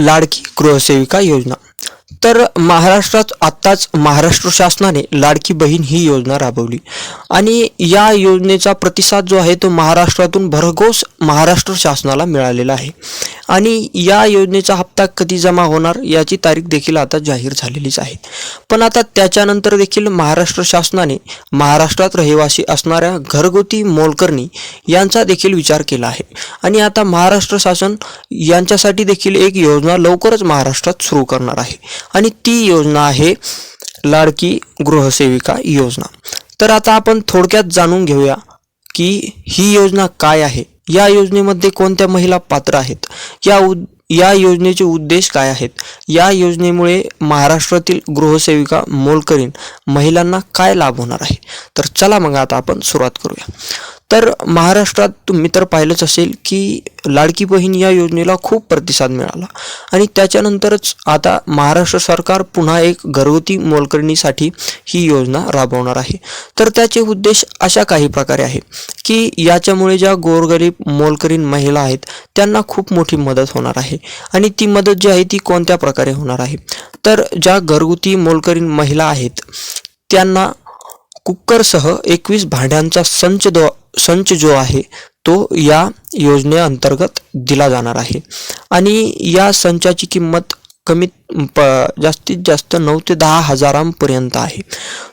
लाडकी गृहसेविका योजना. तर महाराष्ट्रात आत्ताच महाराष्ट्र शासनाने लाडकी बहीण ही योजना राबवली. आणि या योजनेचा प्रतिसाद जो आहे तो महाराष्ट्रातून भरघोस महाराष्ट्र शासनाला मिळालेला आहे. आणि या योजनेचा हप्ता कधी जमा होणार याची तारीख देखील आता जाहीर झालेलीच आहे. पण आता त्याच्यानंतर देखील महाराष्ट्र शासनाने महाराष्ट्रात रहिवासी असणाऱ्या घरगुती मोलकर्णी यांचा देखील विचार केला आहे. आणि आता महाराष्ट्र शासन यांच्यासाठी देखील एक योजना लवकरच महाराष्ट्रात सुरू करणार आहे. आणि ती योजना आहे लाडकी गृहसेविका योजना. तर आता आपण थोडक्यात जाणून घेऊया की ही योजना काय आहे या योजनेमध्ये कोणत्या महिला पात्र आहेत? या उद या योजनेचे उद्देश काय आहेत? या योजनेमुळे महाराष्ट्रातील गृहसेविका मोलकरीण महिलांना काय लाभ होणार आहे? तर चला मग आता आपण सुरुवात करूया. तर महाराष्ट्रात तुम्ही तर पाहिलंच असेल की लाडकी बहीण या योजनेला खूप प्रतिसाद मिळाला. आणि त्याच्यानंतरच आता महाराष्ट्र सरकार पुन्हा एक घरगुती मोलकरणीसाठी ही योजना राबवणार आहे. तर त्याचे उद्देश अशा काही प्रकारे आहे की याच्यामुळे ज्या गोरगरीब मोलकरीण महिला आहेत त्यांना खूप मोठी मदत होणार आहे. आणि ती मदत जी आहे ती कोणत्या प्रकारे होणार आहे? तर ज्या घरगुती मोलकरीण महिला आहेत त्यांना कुकरसह एकवीस भांड्यांचा संच द संच जो आहे तो या योजनेअंतर्गत दिला जाणार आहे. आणि या संचाची किंमत कमीत प जास्तीत जास्त नऊ ते दहा हजारांपर्यंत आहे.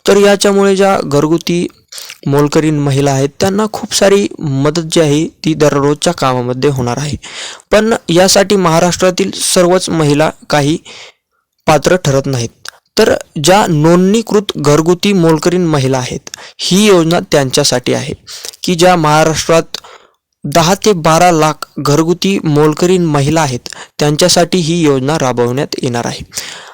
तर याच्यामुळे ज्या घरगुती मोलकरीन महिला आहेत त्यांना खूप सारी मदत जी आहे ती दररोजच्या कामामध्ये होणार आहे. पण यासाठी महाराष्ट्रातील सर्वच महिला काही पात्र ठरत नाहीत. तर ज्या नोंदणीकृत घरगुती मोलकरीण महिला आहेत ही योजना त्यांच्यासाठी आहे. की ज्या महाराष्ट्रात दहा ते बारा लाख घरगुती मोलकरीण महिला आहेत त्यांच्यासाठी ही योजना राबवण्यात येणार आहे.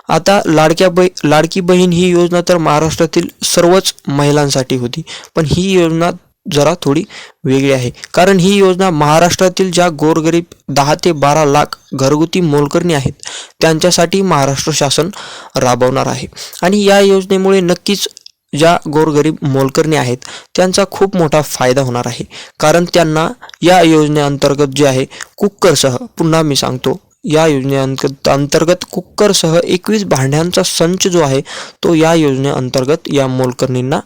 आता लाडक्या बै लाडकी बहीण ही योजना तर महाराष्ट्रातील सर्वच महिलांसाठी होती पण ही योजना जरा थोडी वेगळी आहे. कारण ही योजना महाराष्ट्रातील ज्या गोरगरीब दहा ते बारा लाख घरगुती मोलकरणी आहेत त्यांच्यासाठी महाराष्ट्र शासन राबवणार आहे. आणि या योजनेमुळे नक्कीच ज्या गोरगरीब मोलकरणी आहेत त्यांचा खूप मोठा फायदा होणार आहे. कारण त्यांना या योजनेअंतर्गत जे आहे कुकरसह पुन्हा मी सांगतो या योजनेअंतर्गत अंतर्गत कुकरसह एकवीस भांड्यांचा संच जो आहे तो या योजनेअंतर्गत या मोलकरणींना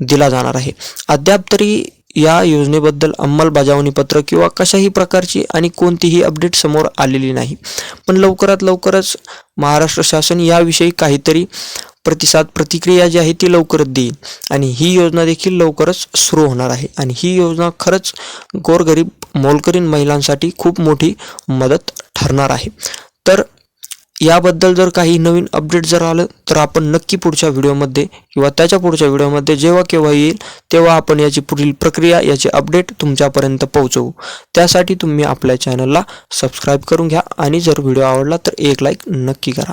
दिला जाणार आहे. अद्याप तरी या योजनेबद्दल अंमलबजावणी पत्र किंवा कशाही प्रकारची आणि कोणतीही अपडेट समोर आलेली नाही. पण लवकरात लवकरच महाराष्ट्र शासन याविषयी काहीतरी प्रतिसाद प्रतिक्रिया जी आहे ती लवकरच देईल. आणि ही योजना देखील लवकरच सुरू होणार आहे. आणि ही योजना खरंच गोरगरीब मोलकरीण महिलांसाठी खूप मोठी मदत ठरणार आहे. तर याबद्दल जर काही नवीन अपडेट जर आलं तर आपण नक्की पुढच्या व्हिडिओमध्ये किंवा त्याच्या पुढच्या व्हिडिओमध्ये जेव्हा केव्हा येईल तेव्हा आपण याची पुढील प्रक्रिया याचे अपडेट तुमच्यापर्यंत पोहोचवू. त्यासाठी तुम्ही आपल्या चॅनलला सबस्क्राईब करून घ्या आणि जर व्हिडिओ आवडला तर एक लाईक नक्की करा.